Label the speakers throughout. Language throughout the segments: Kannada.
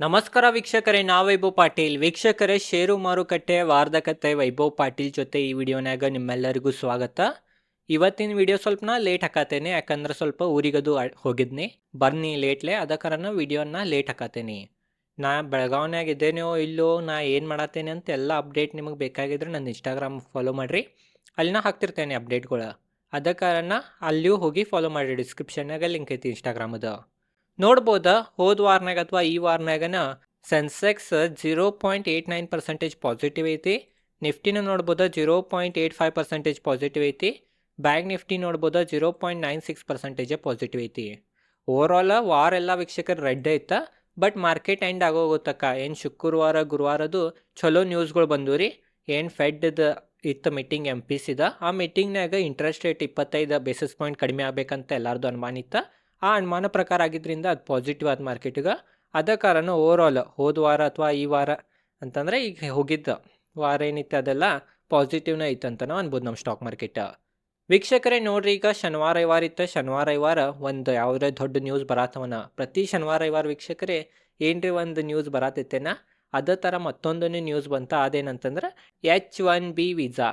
Speaker 1: ನಮಸ್ಕಾರ ವೀಕ್ಷಕರೇ ನಾ ವೈಭವ್ ಪಾಟೀಲ್. ವೀಕ್ಷಕರೇ, ಷೇರು ಮಾರುಕಟ್ಟೆ ವಾರದ ಕತೆ ವೈಭವ್ ಪಾಟೀಲ್ ಜೊತೆ ಈ ವಿಡಿಯೋನಾಗ ನಿಮ್ಮೆಲ್ಲರಿಗೂ ಸ್ವಾಗತ. ಇವತ್ತಿನ ವಿಡಿಯೋ ಸ್ವಲ್ಪ ನಾ ಲೇಟ್ ಹಾಕತ್ತೇನೆ ಯಾಕಂದ್ರೆ ಸ್ವಲ್ಪ ಊರಿಗದು ಹೋಗಿದ್ನಿ. ಬರ್ನಿ ಲೇಟ್ಲೆ, ಅದ ಕಾರಣ ವಿಡಿಯೋನ ಲೇಟ್ ಹಾಕತ್ತೇನೆ ನಾ ಬೆಳಗಾವ್ನಾಗ ಇದ್ದೇನೋ ಇಲ್ಲೋ, ನಾ ಏನು ಮಾಡತ್ತೇನೆ ಅಂತ ಎಲ್ಲ ಅಪ್ಡೇಟ್ ನಿಮಗೆ ಬೇಕಾಗಿದ್ರೆ ನನ್ನ ಇನ್ಸ್ಟಾಗ್ರಾಮ್ ಫಾಲೋ ಮಾಡಿರಿ. ಅಲ್ಲಿ ನಾ ಹಾಕ್ತಿರ್ತೇನೆ ಅಪ್ಡೇಟ್ಗಳು. ಅದ ಕಾರಣ ಅಲ್ಲಿಯೂ ಹೋಗಿ ಫಾಲೋ ಮಾಡಿರಿ ಡಿಸ್ಕ್ರಿಪ್ಷನ್ನಾಗ ಲಿಂಕ್ ಐತಿ ಇನ್ಸ್ಟಾಗ್ರಾಮದ ನೋಡ್ಬೋದ? ಹೋದ ವಾರನಾಗ ಅಥವಾ ಈ ವಾರನಾಗನ Sensex zero point eight nine percentage positive ಐತಿ. ನಿಫ್ಟಿನ ನೋಡ್ಬೋದ? Zero point eight five percentage positive ಐತಿ. Bank Nifty ನೋಡ್ಬೋದ? Zero point nine six percentage positive ಐತಿ. ಓವರ್ಆಲ್ ವಾರ ಎಲ್ಲ ವೀಕ್ಷಕರು ರೆಡ್ ಐತ? ಬಟ್ ಮಾರ್ಕೆಟ್ ಎಂಡ್ ಆಗೋಗುತ್ತಕ್ಕ ಏನು ಶುಕ್ರವಾರ, ಗುರುವಾರದು ಚಲೋ ನ್ಯೂಸ್ಗಳು ಬಂದವು ರೀ ಏನು ಫೆಡ್ದ ಇತ್ತು ಮೀಟಿಂಗ್ ಎಂ ಪಿ ಸಿದ ಆ ಮೀಟಿಂಗ್ನಾಗ ಇಂಟ್ರೆಸ್ಟ್ ರೇಟ್ ಇಪ್ಪತ್ತೈದು ಬೇಸಿಸ್ ಪಾಯಿಂಟ್ ಕಡಿಮೆ ಆಗಬೇಕಂತ ಎಲ್ಲರದು ಅನುಮಾನ ಇತ್ತು ಆ ಅನುಮಾನ ಪ್ರಕಾರ ಆಗಿದ್ದರಿಂದ ಅದು ಪಾಸಿಟಿವ್ ಆದ ಮಾರ್ಕೆಟಿಗೆ ಅದ ಕಾರಣ ಓವರಾಲ್ ಹೋದ ವಾರ ಅಥವಾ ಈ ವಾರ ಅಂತಂದರೆ ಈಗ ಹೋಗಿದ್ದ. ವಾರ ಏನಿತ್ತು ಅದೆಲ್ಲ ಪಾಸಿಟಿವ್ನ ಇತ್ತು ಅಂತ ನಾವು ಅನ್ಬೋದು ನಮ್ಮ ಸ್ಟಾಕ್ ಮಾರ್ಕೆಟ್ ವೀಕ್ಷಕರೇ ನೋಡ್ರಿ ಈಗ ಶನಿವಾರ ಐವಾರ ಇತ್ತು. ಶನಿವಾರ ಐವಾರ ಒಂದು ಯಾವುದೇ ದೊಡ್ಡ ನ್ಯೂಸ್ ಬರಾತವನ ಪ್ರತಿ ಶನಿವಾರ ಐವಾರ ವೀಕ್ಷಕರೇ ಏನ್ರಿ ಒಂದು ನ್ಯೂಸ್ ಬರತೈತೇನ ಅದೇ ಥರ ಮತ್ತೊಂದನೇ ನ್ಯೂಸ್ ಬಂತ ಅದೇನಂತಂದ್ರೆ ಎಚ್ ಒನ್ ಬಿ ವಿಸಾ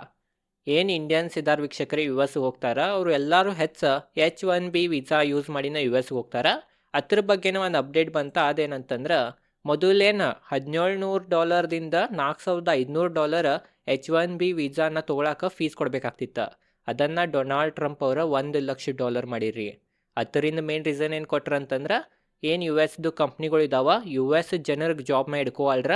Speaker 1: ಏನು ಇಂಡಿಯನ್ಸ್ ಇದ್ದಾರೆ ವೀಕ್ಷಕರೇ ಯು ಎಸ್ಗೆ ಹೋಗ್ತಾರೆ? ಅವರು ಎಲ್ಲರೂ ಹೆಚ್ಚು H one B visa use ಮಾಡಿನ ಯು ಎಸ್ಗೆ ಹೋಗ್ತಾರೆ? ಅದ್ರ ಬಗ್ಗೆನೇ ಒಂದು ಅಪ್ಡೇಟ್ ಬಂತ. ಅದೇನಂತಂದ್ರೆ, ಮೊದಲೇನು ಹದಿನೇಳು ನೂರು ಡಾಲರ್ದಿಂದ ನಾಲ್ಕು ಸಾವಿರದ ಐದುನೂರು ಡಾಲರ್ ಎಚ್ ಒನ್ ಬಿ ವೀಸಾನ ತೊಗೊಳಕ್ಕೆ ಫೀಸ್ ಕೊಡಬೇಕಾಗ್ತಿತ್ತು. ಅದನ್ನು ಡೊನಾಲ್ಡ್ ಟ್ರಂಪ್ ಅವರ ಒಂದು ಲಕ್ಷ ಡಾಲರ್ ಮಾಡಿರಿ ಅದರಿಂದ ಮೇನ್ ರೀಸನ್ ಏನು ಕೊಟ್ರ ಅಂತಂದ್ರೆ ಏನು ಯು ಎಸ್ದು ಕಂಪ್ನಿಗಳು ಇದಾವ ಯು ಎಸ್ ಜನರಿಗೆ ಜಾಬ್ ಮಾಡಿ ಹಿಡ್ಕೋವಲ್ರ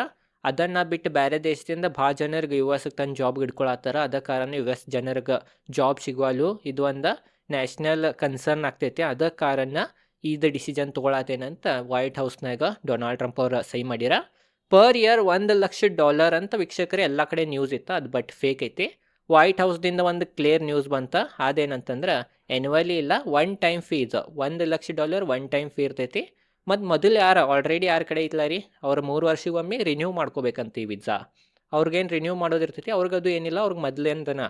Speaker 1: ಅದನ್ನು ಬಿಟ್ಟು ಬೇರೆ ದೇಶದಿಂದ ಭಾಳ ಜನರಿಗೆ ಯು ಎಸ್ಗೆ ತನ್ನ ಜಾಬ್ ಹಿಡ್ಕೊಳತ್ತಾರ. ಅದ ಕಾರಣ ಯು ಎಸ್ ಜನರಿಗೆ ಜಾಬ್ ಸಿಗುವಲ್ಲು ಇದು ಒಂದು ನ್ಯಾಷನಲ್ ಕನ್ಸರ್ನ್ ಆಗ್ತೈತಿ. ಅದ ಕಾರಣ ಇದು ಡಿಸಿಷನ್ ತೊಗೊಳತ್ತೇನಂತ ವೈಟ್ ಹೌಸ್ನಾಗ ಡೊನಾಲ್ಡ್ ಟ್ರಂಪ್ ಅವರು ಸಹಿ ಮಾಡ್ಯಾರ ಪರ್ ಇಯರ್ ಒಂದು ಲಕ್ಷ ಡಾಲರ್ ಅಂತ ವೀಕ್ಷಕರೇ ಎಲ್ಲ ಕಡೆ ನ್ಯೂಸ್ ಇತ್ತು. ಅದು ಬಟ್ ಫೇಕ್ ಐತಿ. ವೈಟ್ ಹೌಸ್ದಿಂದ ಒಂದು ಕ್ಲಿಯರ್ ನ್ಯೂಸ್ ಬಂತ. ಅದೇನಂತಂದ್ರೆ ಎನ್ಯುವಲಿ ಇಲ್ಲ ಒನ್ ಟೈಮ್ ಫೀಸ್ ಒಂದು lakh dollar one time fee ಇರ್ತೈತಿ. ಮತ್ತು ಮೊದಲು ಯಾರು ಆಲ್ರೆಡಿ ಯಾರ ಕಡೆ ಇತ್ತಲ್ಲ ರೀ? ಅವ್ರು ಮೂರು ವರ್ಷಗೊಮ್ಮೆ ರಿನ್ಯೂ ಮಾಡ್ಕೋಬೇಕಂತ ಈ ವಿಸಾ ಅವ್ರಿಗೇನು ರಿನ್ಯೂ ಮಾಡೋದಿರ್ತೈತಿ ಅವ್ರಿಗದು ಏನಿಲ್ಲ, ಅವ್ರಿಗೆ ಮೊದಲೇಂದನ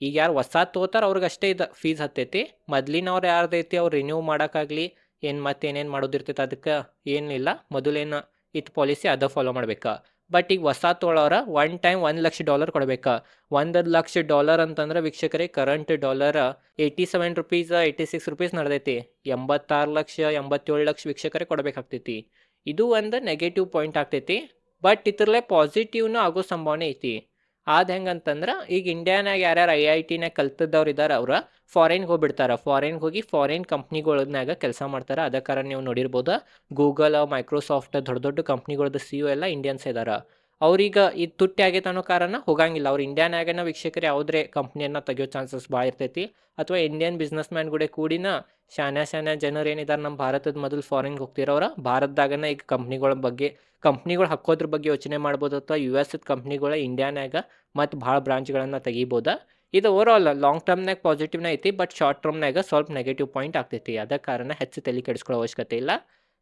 Speaker 1: ಈಗ ಯಾರು ಹೊಸ ತೋತಾರ ಅವ್ರಿಗೆ ಅಷ್ಟೇ ಇದು ಫೀಸ್ ಹತ್ತೈತಿ. ಮೊದ್ಲಿನವ್ರು ಯಾರ್ದೈತಿ ಅವ್ರು ರಿನ್ಯೂ ಮಾಡೋಕ್ಕಾಗಲಿ, ಏನು ಮತ್ತೆ ಏನೇನು ಮಾಡೋದಿರ್ತೈತೆ ಅದಕ್ಕೆ ಏನಿಲ್ಲ. ಮೊದಲೇನು ಇತ್ತು ಪಾಲಿಸಿ ಅದ ಫಾಲೋ ಮಾಡ್ಬೇಕಾ. ಬಟ್ ಈಗ ಹೊಸ ತೊಳೋರ ಒನ್ ಟೈಮ್ ಒಂದು ಲಕ್ಷ ಡಾಲರ್ ಕೊಡಬೇಕಾ. ಒಂದು ಲಕ್ಷ ಡಾಲರ್ ಅಂತಂದ್ರೆ ವೀಕ್ಷಕರೇ current dollar eighty seven rupees eighty six rupees ನಡೆದೈತಿ. ಎಂಬತ್ತಾರು ಲಕ್ಷ, ಎಂಬತ್ತೇಳು ಲಕ್ಷ ವೀಕ್ಷಕರೇ ಕೊಡಬೇಕಾಗ್ತೈತಿ. ಇದು ಒಂದು ನೆಗೆಟಿವ್ ಪಾಯಿಂಟ್ ಆಗ್ತೈತಿ. ಬಟ್ ಇದ್ರಲ್ಲೇ ಪಾಸಿಟಿವ್ನು ಆಗೋ ಸಂಭಾವನೆ ಐತಿ. ಅದು ಹೆಂಗಂತಂದ್ರೆ ಈಗ ಇಂಡಿಯಾನಾಗ ಯಾರ್ಯಾರು ಐ ಐ ಟಿನಾಗ ಕಲ್ತದವ್ರು ಇದ್ದಾರೆ ಅವ್ರು ಫಾರಿನ್ಗೆ ಹೋಗ್ಬಿಡ್ತಾರೆ. ಫಾರಿನ್ಗೆ ಹೋಗಿ ಫಾರಿನ್ ಕಂಪ್ನಿಗಳನ್ನಾಗ ಕೆಲಸ ಮಾಡ್ತಾರೆ. ಅದ ಕಾರಣ ನೀವು ನೋಡಿರ್ಬೋದು ಗೂಗಲ್ ಮೈಕ್ರೋಸಾಫ್ಟ್ ದೊಡ್ಡ ದೊಡ್ಡ ಕಂಪ್ನಿಗಳದ್ದು ಸಿ ಯು ಎಲ್ಲ ಇಂಡಿಯನ್ಸ್ ಇದ್ದಾರೆ ಅವ್ರೀಗ ಇದು ತುಟ್ಟಿ ಆಗೈತೆ ಅನ್ನೋ ಕಾರಣ ಹೋಗಂಗಿಲ್ಲ. ಅವ್ರು ಇಂಡಿಯಾನಾಗನ ವೀಕ್ಷಕರು ಯಾವುದೇ ಕಂಪ್ನಿಯನ್ನು ತೆಗಿಯೋ ಚಾನ್ಸಸ್ ಭಾಳ ಇರ್ತೈತಿ. ಅಥವಾ ಇಂಡಿಯನ್ ಬಿಸ್ನೆಸ್ ಮ್ಯಾನ್ ಕೂಡ ಕೂಡಿನ ಶಾನ್ಯ ಶಾನ್ಯ ಜನರು ಏನಿದ್ದಾರೆ ನಮ್ಮ ಭಾರತದ ಮೊದಲು ಫಾರಿನ್ಗೆ ಹೋಗ್ತಿರೋರ ಭಾರತದಾಗನ ಈಗ ಕಂಪ್ನಿಗಳ ಬಗ್ಗೆ ಕಂಪ್ನಿಗಳು ಹಾಕೋದ್ರ ಬಗ್ಗೆ ಯೋಚನೆ ಮಾಡ್ಬೋದು ಅಥವಾ ಯು ಎಸ್ ಕಂಪ್ನಿಗಳ ಇಂಡಿಯಾನಾಗ ಮತ್ತು ಭಾಳ ಬ್ರಾಂಚ್ಗಳನ್ನು ತೆಗಿಬೋದು. ಇದು ಓವರ್ಆಲ್ ಲಾಂಗ್ ಟರ್ಮ್ನಾಗ ಪಾಸಿಟಿವ್ನ ಐತಿ ಬಟ್ ಶಾರ್ಟ್ ಟರ್ಮ್ನಾಗ ಸ್ವಲ್ಪ ನೆಗೆಟಿವ್ ಪಾಯಿಂಟ್ ಆಗ್ತೈತಿ. ಅದ ಕಾರಣ ಹೆಚ್ಚು ತಲೆ ಕೆಡಿಸ್ಕೊಳ್ಳೋ ಅವಶ್ಯಕತೆ ಇಲ್ಲ.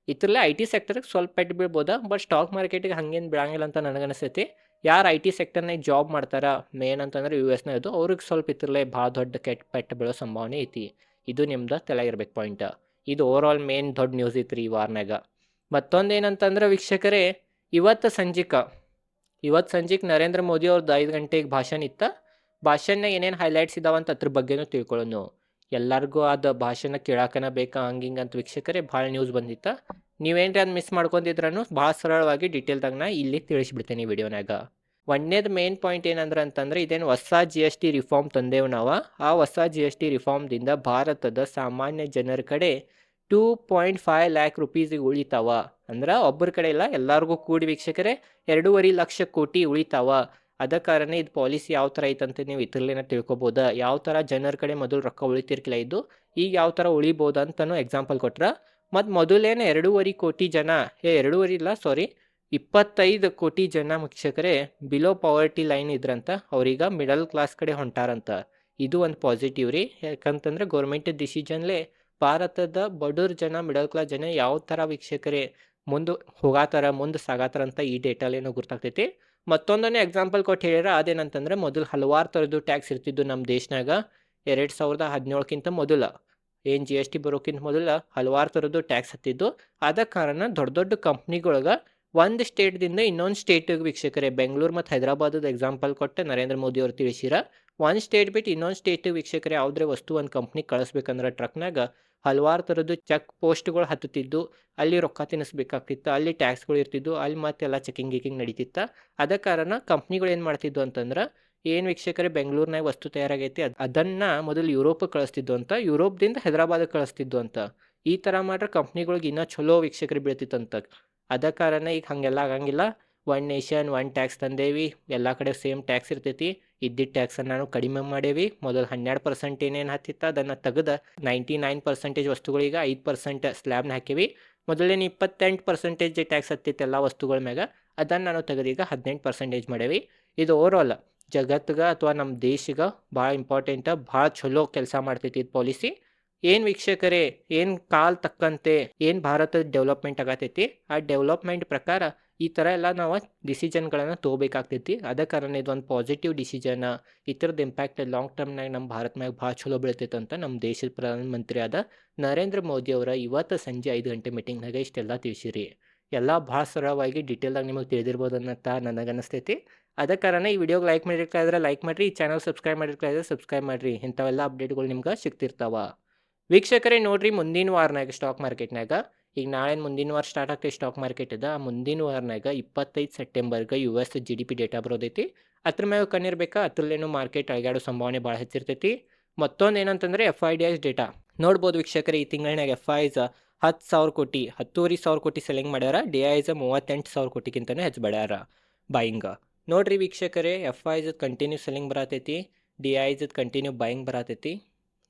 Speaker 1: ಇದ್ರಲ್ಲೇ ಐ ಟಿ ಸೆಕ್ಟರ್ಗೆ ಸ್ವಲ್ಪ ಪೆಟ್ಟು ಬೀಳ್ಬೋದ ಬಟ್ ಸ್ಟಾಕ್ ಮಾರ್ಕೆಟಿಗೆ ಹಂಗೇನು ಬೀಳಂಗಿಲ್ಲ ಅಂತ ನನಗನ್ನಿಸ್ತೈತಿ ಯಾರು ಐ ಟಿ ಸೆಕ್ಟರ್ನಾಗ ಜಾಬ್ ಮಾಡ್ತಾರ? ಮೇನ್ ಅಂತಂದ್ರೆ ಯು ಎಸ್ನ ಇದು ಅವ್ರಿಗೆ ಸ್ವಲ್ಪ ಇದ್ರಲ್ಲೇ ಭಾಳ ದೊಡ್ಡ ಕೆಟ್ಟ ಪೆಟ್ಟು ಬೀಳೋ ಸಂಭಾವನೆ ಐತಿ. ಇದು ನಿಮ್ದು ತಲೆ ಇರ್ಬೇಕು ಪಾಯಿಂಟ್ ಇದು ಆಲ್ ಮೇನ್ ದೊಡ್ಡ ನ್ಯೂಸ್ ಐತ್ರಿ ಈ ವಾರ್ನಾಗ. ಮತ್ತೊಂದು ಏನಂತಂದ್ರೆ ವೀಕ್ಷಕರೇ, ಇವತ್ತು ಸಂಜಿಕ. ಇವತ್ತು ಸಂಜಿಕ್ ನರೇಂದ್ರ ಮೋದಿ ಅವ್ರದ್ದು ಐದು ಗಂಟೆಗೆ ಭಾಷಣ ಇತ್ತ. ಭಾಷಣನಾಗ ಏನೇನು ಹೈಲೈಟ್ಸ್ ಇದಾವಂತ ಅದ್ರ ಬಗ್ಗೆನೂ ತಿಳ್ಕೊಳ್ಳೋನು ಎಲ್ಲರಿಗೂ ಅದು ಭಾಷೆನ ಕೇಳಾಕನ ಬೇಕಾ ಹಂಗಿಂಗ್ ಅಂತ ವೀಕ್ಷಕರೇ, ಭಾಳ ನ್ಯೂಸ್ ಬಂದಿತ್ತ. ನೀವೇನ್ರಿ ಅದು ಮಿಸ್ ಮಾಡ್ಕೊಂಡಿದ್ರೂ ಭಾಳ ಸರಳವಾಗಿ ಡೀಟೇಲ್ದಾಗ ನಾ ಇಲ್ಲಿ ತಿಳಿಸ್ಬಿಡ್ತೇನೆ ಈ ವಿಡಿಯೋನಾಗ ಒಂದನೇದು ಮೇನ್ ಪಾಯಿಂಟ್ ಏನಂದ್ರೆ ಅಂತಂದ್ರೆ, ಇದೇನು ಹೊಸ ಜಿ ಎಸ್ ಟಿ ರಿಫಾರ್ಮ್ ತಂದೇವು ನಾವು. ಆ ಹೊಸ ಜಿ ಎಸ್ ಟಿ ರಿಫಾರ್ಮ್ದಿಂದ ಭಾರತದ ಸಾಮಾನ್ಯ ಜನರ ಕಡೆ ಟೂ ಪಾಯಿಂಟ್ ಫೈವ್ ಲ್ಯಾಕ್ ರುಪೀಸಿಗೆ ಉಳಿತಾವ. ಅಂದ್ರೆ ಒಬ್ಬರ ಕಡೆ ಇಲ್ಲ, ಎಲ್ಲರಿಗೂ ಕೂಡಿ ವೀಕ್ಷಕರೇ, ಎರಡೂವರೆ ಲಕ್ಷ ಕೋಟಿ ಉಳಿತಾವ. ಅದ ಕಾರಣ ಇದು ಪಾಲಿಸಿ ಯಾವ ಥರ ಐತಂತ ನೀವು ಇದ್ರಲ್ಲೇನ ತಿಳ್ಕೊಬೋದು. ಯಾವ ಥರ ಜನರ ಕಡೆ ಮೊದಲು ರೊಕ್ಕ ಉಳಿತಿರ್ಕಿಲ್ಲ ಇದು, ಈಗ ಯಾವ ಥರ ಉಳಿಬೋದು ಅಂತಲೂ ಎಕ್ಸಾಂಪಲ್ ಕೊಟ್ರ, ಮತ್ತು ಮೊದಲೇನು ಎರಡೂವರೆ ಕೋಟಿ ಜನ, ಏ ಎರಡೂವರೆ ಇಲ್ಲ ಸಾರಿ ಇಪ್ಪತ್ತೈದು ಕೋಟಿ ಜನ ಮುಖ್ಯಕರೇ ಬಿಲೋ ಪಾವರ್ಟಿ ಲೈನ್ ಇದ್ರಂತ, ಅವ್ರೀಗ ಮಿಡಲ್ ಕ್ಲಾಸ್ ಕಡೆ ಹೊಂಟಾರಂತ. ಇದು ಒಂದು ಪಾಸಿಟಿವ್ ರೀ, ಯಾಕಂತಂದ್ರೆ ಗೌರ್ಮೆಂಟ್ ಡಿಸಿಷನ್ಲೇ ಭಾರತದ ಬಡವ್ರ ಜನ ಮಿಡಲ್ ಕ್ಲಾಸ್ ಜನ ಯಾವ ಥರ ವೀಕ್ಷಕರೇ ಮುಂದೆ ಹೋಗಾತಾರ, ಮುಂದೆ ಸಾಗಾತಾರ ಅಂತ ಈ ಡೇಟಲ್ಲೇನೋ ಗೊತ್ತಾಗ್ತೈತಿ ಮತ್ತೊಂದನೇ ಎಕ್ಸಾಂಪಲ್ ಕೊಟ್ಟು ಹೇಳಿದ್ರೆ ಅದೇನಂತಂದ್ರೆ ಮೊದಲು ಹಲವಾರು ಥರದ್ದು ಟ್ಯಾಕ್ಸ್ ಇರ್ತಿದ್ದು ನಮ್ಮ ದೇಶನಾಗ. ಎರಡು ಸಾವಿರದ ಹದಿನೇಳಕ್ಕಿಂತ ಮೊದಲು. ಏನು ಜಿ ಎಸ್ ಟಿ ಬರೋಕ್ಕಿಂತ ಮೊದಲು ಹಲವಾರು ಥರದ್ದು ಟ್ಯಾಕ್ಸ್ ಹತ್ತಿದ್ದು. ಆದ ಕಾರಣ ದೊಡ್ಡ ದೊಡ್ಡ ಕಂಪ್ನಿಗಳ್ಗೆ ಒಂದು ಸ್ಟೇಟ್ದಿಂದ ಇನ್ನೊಂದು ಸ್ಟೇಟಿಗೆ ವೀಕ್ಷಕರೇ, ಬೆಂಗಳೂರು ಮತ್ತು ಹೈದರಾಬಾದದ ಎಕ್ಸಾಂಪಲ್ ಕೊಟ್ಟೆ ನರೇಂದ್ರ ಮೋದಿ ಅವರು ತಿಳಿಸಿರ. ಒಂದು ಸ್ಟೇಟ್ ಬಿಟ್ಟು ಇನ್ನೊಂದು ಸ್ಟೇಟ್ ವೀಕ್ಷಕರೇ ಯಾವುದೇ ವಸ್ತು ಒಂದು ಕಂಪ್ನಿ ಕಳಿಸ್ಬೇಕಂದ್ರೆ ಟ್ರಕ್ನಾಗ ಹಲವಾರು ಥರದ್ದು ಚೆಕ್ ಪೋಸ್ಟ್ಗಳು ಹತ್ತುತ್ತಿದ್ದು, ಅಲ್ಲಿ ರೊಕ್ಕ ತಿನ್ನಿಸ್ಬೇಕಾಗ್ತಿತ್ತು, ಅಲ್ಲಿ ಟ್ಯಾಕ್ಸ್ಗಳು ಇರ್ತಿದ್ದು, ಅಲ್ಲಿ ಮತ್ತೆಲ್ಲ ಚೆಕಿಂಗ್ ಗಿಕಿಂಗ್ ನಡೀತಿತ್ತು. ಅದ ಕಾರಣ ಕಂಪ್ನಿಗಳು ಏನು ಮಾಡ್ತಿದ್ದು ಅಂತಂದ್ರೆ, ಏನು ವೀಕ್ಷಕರೇ ಬೆಂಗಳೂರಿನಾಗ ವಸ್ತು ತಯಾರಾಗೈತಿ, ಅದು, ಅದನ್ನು ಮೊದಲು ಯುರೋಪ್ ಕಳಿಸ್ತಿದ್ದು ಅಂತ ಯುರೋಪ್ದಿಂದ ಹೈದರಾಬಾದ್ ಕಳಿಸ್ತಿದ್ದು ಅಂತ. ಈ ಥರ ಮಾಡ್ರೆ ಕಂಪ್ನಿಗಳಿಗೆ ಇನ್ನೂ ಚಲೋ ವೀಕ್ಷಕರು ಅಂತ ಅದ ಕಾರಣ ಈಗ ಹಾಗೆಲ್ಲ ಆಗಂಗಿಲ್ಲ. ಒನ್ ನೇಷನ್ ಒನ್ ಟ್ಯಾಕ್ಸ್ ತಂದೇವಿ. ಎಲ್ಲ ಕಡೆ ಸೇಮ್ ಟ್ಯಾಕ್ಸ್ ಇರ್ತೈತಿ. ಇದ್ದಿದ್ದ ಟ್ಯಾಕ್ಸನ್ನು ನಾವು ಕಡಿಮೆ ಮಾಡೇವಿ. ಮೊದಲು ಹನ್ನೆರಡು ಪರ್ಸೆಂಟ್ ಏನೇನು ಹತ್ತಿತ್ತ ಅದನ್ನು ತೆಗೆದು ನೈಂಟಿ ನೈನ್ ಪರ್ಸೆಂಟೇಜ್ ವಸ್ತುಗಳಿಗೆ ಐದು ಪರ್ಸೆಂಟ್ ಸ್ಲ್ಯಾಬ್ನ ಹಾಕೀವಿ. ಮೊದಲೇನು ಇಪ್ಪತ್ತೆಂಟು ಪರ್ಸೆಂಟೇಜ್ ಟ್ಯಾಕ್ಸ್ ಹತ್ತಿತ್ತು ಎಲ್ಲ ವಸ್ತುಗಳ ಮ್ಯಾಗ ಅದನ್ನು ನಾನು ತೆಗೆದೀಗ ಹದಿನೆಂಟು ಪರ್ಸೆಂಟೇಜ್ ಮಾಡೇವಿ. ಇದು ಓವರ್ಆಲ್ ಜಗತ್ತಿಗೆ ಅಥವಾ ನಮ್ಮ ದೇಶಿಗೆ ಭಾಳ ಇಂಪಾರ್ಟೆಂಟ್ ಭಾಳ ಚಲೋ ಕೆಲಸ ಮಾಡ್ತೈತಿ ಇದು ಪಾಲಿಸಿ ಏನು ವೀಕ್ಷಕರೇ, ಏನು ಕಾಲ್ ತಕ್ಕಂತೆ, ಏನು ಭಾರತದ ಡೆವಲಪ್ಮೆಂಟ್ ಆಗತೈತಿ, ಆ ಡೆವಲಪ್ಮೆಂಟ್ ಪ್ರಕಾರ ಈ ಥರ ಎಲ್ಲ ನಾವು ಡಿಸಿಷನ್ಗಳನ್ನು ತೊಗೋಬೇಕಾಗ್ತೈತಿ. ಅದ ಕಾರಣ ಇದೊಂದು ಪಾಸಿಟಿವ್ ಡಿಸಿಷನ್ ಈ ಥರದ ಇಂಪ್ಯಾಕ್ಟ್ ಲಾಂಗ್ ಟರ್ಮ್ನಾಗ ನಮ್ಮ ಭಾರತ ಮ್ಯಾಗ ಭಾಳ ಚಲೋ ಬೀಳ್ತೈತೆ ಅಂತ ನಮ್ಮ ದೇಶದ ಪ್ರಧಾನಮಂತ್ರಿ ಆದ ನರೇಂದ್ರ ಮೋದಿ ಅವರ ಇವತ್ತು ಸಂಜೆ ಐದು ಗಂಟೆ ಮೀಟಿಂಗ್ನಾಗ ಇಷ್ಟೆಲ್ಲ ತಿಳಿಸಿರಿ. ಎಲ್ಲ ಭಾಳ ಸರಳವಾಗಿ ಡೀಟೇಲ್ದಾಗ ನಿಮಗೆ ತಿಳಿದಿರ್ಬೋದು ಅನ್ನತ್ತ ನನಗೆ ಅನಿಸ್ತೈತಿ. ಅದ ಕಾರಣ ಈ ವಿಡಿಯೋಗೆ ಲೈಕ್ ಮಾಡಿರ್ಕಾದ್ರೆ ಲೈಕ್ ಮಾಡಿರಿ, ಈ ಚಾನಲ್ ಸಬ್ಸ್ಕ್ರೈಬ್ ಮಾಡಿರ್ಕಾದ್ರೆ ಸಬ್ಸ್ಕ್ರೈಬ್ ಮಾಡಿರಿ. ಇಂಥವೆಲ್ಲ ಅಪ್ಡೇಟ್ಗಳು ನಿಮ್ಗೆ ಸಿಗ್ತಿರ್ತಾವ. ವೀಕ್ಷಕರೇ, ನೋಡ್ರಿ ಮುಂದಿನ ವಾರನಾಗ ಸ್ಟಾಕ್ ಮಾರ್ಕೆಟ್ನಾಗ ಈಗ ನಾಳೆ ಮುಂದಿನ ವಾರ ಸ್ಟಾರ್ಟ್ ಆಗ್ತೈತೆ ಸ್ಟಾಕ್ ಮಾರ್ಕೆಟ್ ಅದ. ಆ ಮುಂದಿನ ವಾರನಾಗ ಇಪ್ಪತ್ತೈದು ಸೆಪ್ಟೆಂಬರ್ಗೆ U S G D P data ಬರೋದೈತಿ. ಅದ್ರ ಮ್ಯಾಗ ಕಣ್ಣಿರ್ಬೇಕಾ? ಅದ್ರಲ್ಲೇನು ಮಾರ್ಕೆಟ್ ಅಳಗಾಡೋ ಸಂಭಾವನೆ ಭಾಳ ಹೆಚ್ಚಿರ್ತೈತಿ. ಮತ್ತೊಂದು ಏನಂತಂದರೆ F I D S data ನೋಡ್ಬೋದು ವೀಕ್ಷಕರೇ, ಈ ತಿಂಗಳಿನಾಗ ಎಫ್ ಐಸ್ ಹತ್ತು ಸಾವಿರ ಕೋಟಿ, ಹತ್ತುವರೆ ಸಾವಿರ ಕೋಟಿ ಸೆಲ್ಲಿಂಗ್ ಮಾಡ್ಯಾರ. ಡಿ ಐಸ್ ಮೂವತ್ತೆಂಟು ಸಾವಿರ ಕೋಟಿಗಿಂತನೂ ಹೆಚ್ಚು ಬೆಳ್ಯಾರ ಬಾಯಿಂಗ ನೋಡ್ರಿ ವೀಕ್ಷಕರೇ ಎಫ್ ಐಸ್ ಕಂಟಿನ್ಯೂ ಸೆಲ್ಲಿಂಗ್ ಬರತೈತಿ. ಡಿ ಐಸ್ ಕಂಟಿನ್ಯೂ ಬಾಯಿಂಗ್ ಬರತೈತಿ.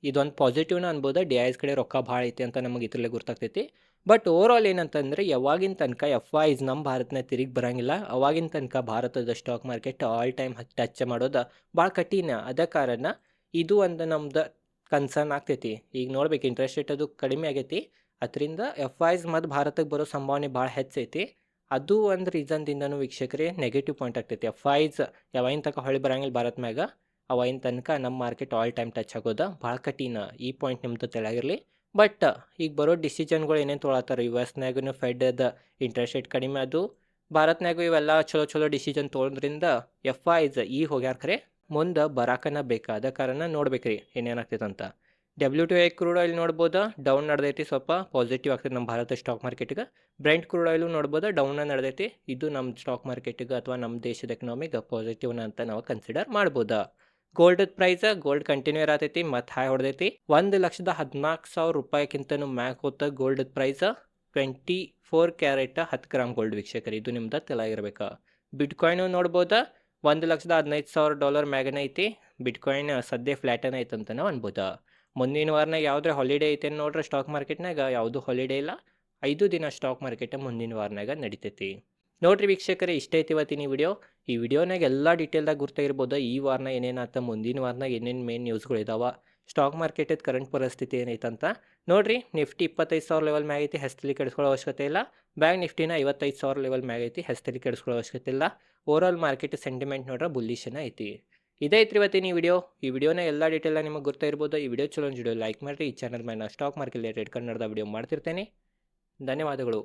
Speaker 1: ಇದೊಂದು ಪಾಸಿಟಿವ್ನ ಅನ್ಬೋದು ಡಿ ಐಸ್ ಕಡೆ ರೊಕ್ಕ ಭಾಳ ಐತಿ ಅಂತ ನಮಗೆ ಇದ್ರಲ್ಲೇ ಗೊತ್ತಾಗ್ತೈತಿ ಬಟ್ ಓವರ್ ಆಲ್ ಏನಂತಂದರೆ, ಯಾವಾಗಿನ ತನಕ ಎಫ್ ಐಸ್ ನಮ್ಮ ಭಾರತನ ತಿರುಗಿ ಬರಂಗಿಲ್ಲ. ಅವಾಗಿನ ತನಕ ಭಾರತದ stock market all time touch ಮಾಡೋದು ಭಾಳ ಕಠಿಣ. ಅದ ಕಾರಣ ಇದು ಒಂದು ನಮ್ದು ಕನ್ಸರ್ನ್ ಆಗ್ತೈತಿ. ಈಗ ನೋಡ್ಬೇಕು ಇಂಟ್ರೆಸ್ಟ್ ರೇಟ್ ಅದು ಕಡಿಮೆ ಆಗೈತಿ. ಅದರಿಂದ ಎಫ್ ಐಸ್ ಮತ್ತು ಭಾರತಕ್ಕೆ ಬರೋ ಸಂಭಾವನೆ ಭಾಳ ಹೆಚ್ಚೈತಿ ಅದು ಒಂದು ರೀಸನ್ದಿಂದನೂ ವೀಕ್ಷಕರೇ ನೆಗೆಟಿವ್ ಪಾಯಿಂಟ್ ಆಗ್ತೈತಿ. ಎಫ್ ಐಸ್ ಯಾವಾಗಿನ ತನಕ ಹೊಳಿ ಬರಂಗಿಲ್ಲ ಭಾರತ ಮ್ಯಾಗ. ಅವಾಗಿನ ತನಕ ನಮ್ಮ ಮಾರ್ಕೆಟ್ ಆಲ್ ಟೈಮ್ ಟಚ್ ಆಗೋದ. ಭಾಳ ಕಠಿಣ ಈ ಪಾಯಿಂಟ್ ನಿಮ್ಮದು ತಲೆಯಾಗಿರಲಿ. ಬಟ್ ಈಗ ಬರೋ ಡಿಸಿಷನ್ಗಳು ಏನೇನು ತೊಗೊಳತ್ತಾರ? ಯು ಎಸ್ನಾಗೂ ಫೆಡ್ದ ಇಂಟ್ರೆಸ್ಟ್ ರೇಟ್ ಕಡಿಮೆ ಅದು ಭಾರತ್ನಾಗೂ ಇವೆಲ್ಲ ಚಲೋ ಚಲೋ ಡಿಸಿಷನ್ ತೊಗೊಳೋದ್ರಿಂದ ಎಫ್ ಐಸ್ ಈ ಹೋಗ್ಯಾರ ಖರೆ ಮುಂದೆ ಬರಾಕನ ಬೇಕಾದ ಕಾರಣ ನೋಡ್ಬೇಕ್ರಿ ಏನೇನಾಗ್ತೈತೆ ಅಂತ. W T I crude oil ನೋಡ್ಬೋದು? ಡೌನ್ ನಡೆದೈತಿ ಸ್ವಲ್ಪ ಪಾಸಿಟಿವ್ ಆಗ್ತೈತೆ ನಮ್ಮ ಭಾರತ ಸ್ಟಾಕ್ ಮಾರ್ಕೆಟ್ಗೆ ಬ್ರೆಂಟ್ ಕ್ರೂಡ್ ಆಯಿಲು ನೋಡ್ಬೋದು? ಡೌನ ನಡೆದೈತಿ. ಇದು ನಮ್ಮ ಸ್ಟಾಕ್ ಮಾರ್ಕೆಟಿಗೆ ಅಥವಾ ನಮ್ಮ ದೇಶದ ಎಕನಾಮಿಗೆ ಪಾಸಿಟಿವ್ನ ಅಂತ ನಾವು ಕನ್ಸಿಡರ್ ಮಾಡ್ಬೋದಾ. ಗೋಲ್ಡ್ ಪ್ರೈಸ್ ಗೋಲ್ಡ್ ಕಂಟಿನ್ಯೂ ಇರತೈತಿ, ಮತ್ತು ಹಾಯ್ ಹೊಡೆದೈತಿ. ಒಂದು ಲಕ್ಷದ ಹದಿನಾಲ್ಕು ಸಾವಿರ ರೂಪಾಯಿಗಿಂತನೂ ಮ್ಯಾಕ್ ಹೋತ gold price twenty four carat ಹತ್ತು ಗ್ರಾಮ್ ಗೋಲ್ಡ್ ವೀಕ್ಷಕರಿ, ಇದು ನಿಮ್ದು ತೆಲಾಗಿರ್ಬೇಕು ಬಿಟ್ಕಾಯಿನು ನೋಡ್ಬೋದಾ, ಒಂದು ಲಕ್ಷದ ಹದಿನೈದು ಸಾವಿರ ಡಾಲರ್ ಮ್ಯಾಗನ ಐತಿ ಬಿಟ್ಕಾಯಿನ್ ಸದ್ಯ ಫ್ಲ್ಯಾಟನ ಐತೆ ಅಂತ ಅನ್ಬೋದು. ಮುಂದಿನ ವಾರನಾಗ ಯಾವುದೇ ಹಾಲಿಡೇ ಐತೆ ನೋಡ್ರಿ ಸ್ಟಾಕ್ ಮಾರ್ಕೆಟ್ನಾಗ ಯಾವುದು ಹಾಲಿಡೇ ಇಲ್ಲ, ಐದು ದಿನ ಸ್ಟಾಕ್ ಮಾರ್ಕೆಟ್ ಮುಂದಿನ ವಾರನಾಗ ನಡಿತೈತಿ. ನೋಡ್ರಿ ವೀಕ್ಷಕರೇ, ಇಷ್ಟ ಐತಿ ಇವತ್ತಿನ ವಿಡಿಯೋ. ಈ ವಿಡಿಯೋನಾಗ ಎಲ್ಲ ಡೀಟೇಲ್ದಾಗ ಗುರ್ತಾಗಿರ್ಬೋದು, ಈ ವಾರನ ಆತ ಮುಂದಿನ ವಾರನಾಗ ಏನೇನು ಮೇನ್ ನ್ಯೂಸ್ಗಳು ಇದಾವೆ ಸ್ಟಾಕ್ ಮಾರ್ಕೆಟದ ಕರೆಂಟ್ ಪರಿಸ್ಥಿತಿ ಏನೈತಂತ. ನೋಡ್ರಿ, ನಿಫ್ಟಿ ಇಪ್ಪತ್ತೈದು ಸಾವಿರ ಲೆವೆಲ್ ಮ್ಯಾಗೈತಿ ಐತಿ ಹೆಸ್ತಲಿ ಕೆಡಿಸ್ಕೊಳ್ಳೋ ಅವಶ್ಯಕತೆ ಇಲ್ಲ. ಬ್ಯಾಂಕ್ ನಿಫ್ಟಿನ ಐವತ್ತೈದು ಸಾವಿರ ಲೆವೆಲ್ ಮ್ಯಾಗೈತಿ ಐತಿ ಹೆಸ್ತಲಿ ಕೆಡಿಸ್ಕೊಳ್ಳೋ ಅವಶ್ಯಕತೆ ಇಲ್ಲ. ಓವರಾಲ್ ಮಾರ್ಕೆಟ್ ಸೆಂಟಿಮೆಂಟ್ ನೋಡ್ರೆ ಬುಲ್ಲಿಶನ ಐತಿ. ಇದೈತ್ರಿ ಇವತ್ತಿನ ಈ ವಿಡಿಯೋ. ಈ ವಿಡಿಯೋನ ಎಲ್ಲ ಡೀಟೇಲ್ ನಿಮಗೆ ಗೊತ್ತಾಗಿರ್ಬೋದು ಈ ವಿಡಿಯೋ ಚಲೋ ವಿಡಿಯೋ ಲೈಕ್ ಮಾಡಿರಿ. ಈ ಚಾನಲ್ ಮೇಲೆ ಸ್ಟಾಕ್ ಮಾರ್ಕೆಟ್ ರಿಲೇಟೆಡ್ ಕನ್ನಡದ ವಿಡಿಯೋ ಮಾಡ್ತಿರ್ತೇನೆ. ಧನ್ಯವಾದಗಳು.